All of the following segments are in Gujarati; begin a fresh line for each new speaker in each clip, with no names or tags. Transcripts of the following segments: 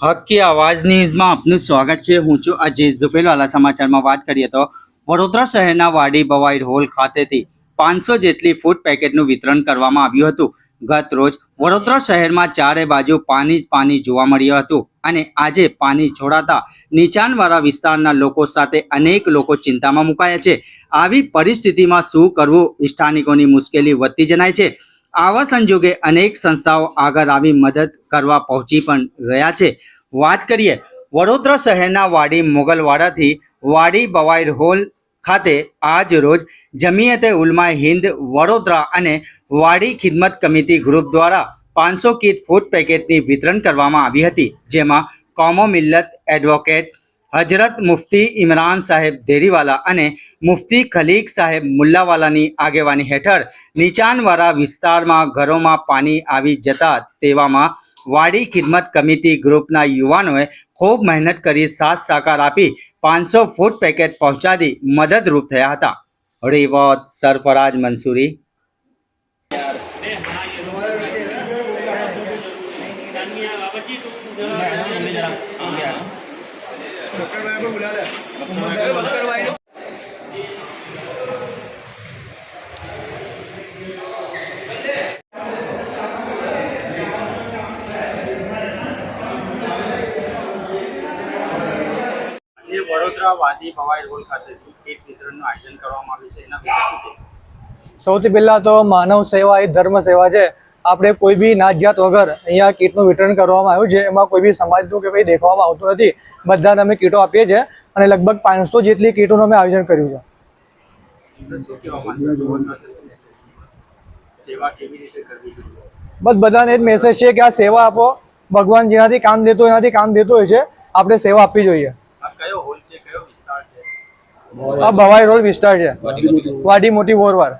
હક્કી આવાજ ન્યૂઝમાં આપનું સ્વાગત છે. હું છું અજય ઝુફેલવાલા સમાચારમાં વાત કરીએ તો વડોદરા શહેરના વાડી બવાઈડ હોલ ખાતેથી પાંચસો જેટલી ફૂડ પેકેટનું વિતરણ કરવામાં આવ્યું હતું. ગત રોજ વડોદરા શહેરમાં ચારે બાજુ પાણી જ પાણી જોવા મળ્યું હતું અને આજે પાણી છોડાતા નીચાણવાળા વિસ્તારના લોકો સાથે અનેક લોકો ચિંતામાં મુકાયા છે. આવી પરિસ્થિતિમાં શું કરવું? સ્થાનિકોની મુશ્કેલી વધતી જણાય છે. આવા સંજોગે અનેક સંસ્થાઓ આગળ આવી મદદ કરવા પહોંચી પણ રહ્યા છે. વાત કરીએ, વડોદરા શહેરના વાડી મોગલવાડાથી વાડી બવાઈડ હોલ ખાતે આજ રોજ જમીયતે ઉલમા હિન્દ, વડોદરા અને વાડી ખિદમત કમિટી ગ્રુપ દ્વારા પાંચસો કીટ ફૂડ પેકેટની વિતરણ કરવામાં આવી હતી, જેમાં કોમો મિલ્લત એડવોકેટ હજરત મુફ્તી ઇમરાન સાહેબ દેરીવાલા અને મુફ્તી ખલીક સાહેબ મુલ્લાવાલાની આગેવાની હેઠળ નીચાણવાળા વિસ્તારમાં ઘરોમાં પાણી આવી જતા તેવામાં વાડી ખિદમત કમિટી ગ્રુપના યુવાનોએ ખૂબ મહેનત કરી સાથ સાકાર આપી પાંચસો ફૂટ પેકેટ પહોંચાડી મદદરૂપ થયા હતા. રેવત સરફરાજ મંસૂરી. જે વડોદરા વાદી ભવાઈ હોલ ખાતે કીટ વિતરણનું આયોજન કરવામાં આવ્યું છે. એના વિશે શું કહેશો?
સૌથી પહેલાં તો માનવ સેવા એ ધર્મ સેવા છે. આપણે કોઈ બી નાત વગર અહીંયા કીટનું વિતરણ કરવામાં આવ્યું છે, એમાં કોઈ બી સમાજનું કે કંઈ દેખવામાં આવતું નથી, બધાને અમે કીટો આપીએ છીએ અને લગભગ પાંચસો જેટલી કીટોનું અમે આયોજન કર્યું છે. બસ બધાને જ મેસેજ છે કે આ સેવા આપો, ભગવાન જેનાથી કામ દેતો એનાથી કામ દેતો હોય છે, આપણે સેવા આપવી જોઈએ.
આ
ભવાઈ રોડ વિસ્તાર છે. વાડી મોટી વોરવાર.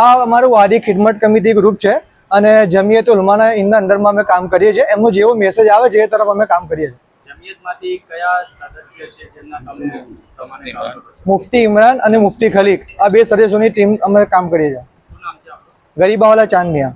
આ અમારું વાડી ખિદમત કમિટી ગ્રુપ છે અને જમીયત ઉલમાના ઇનના અંડરમાં અમે કામ કરીએ છીએ. એમનો જેવો મેસેજ આવે છે એ તરફ અમે કામ કરીએ છીએ.
જમિયતમાંથી કયા સદસ્ય છે જેમના તમે પ્રમાણે કામ કરો છો?
મુફ્તી ઇમરાન અને મુફ્તી ખલીક આ બે સદસ્યોની ટીમ અમે કામ કરીએ છીએ. ગરીબાવાલા ચાંદમિયા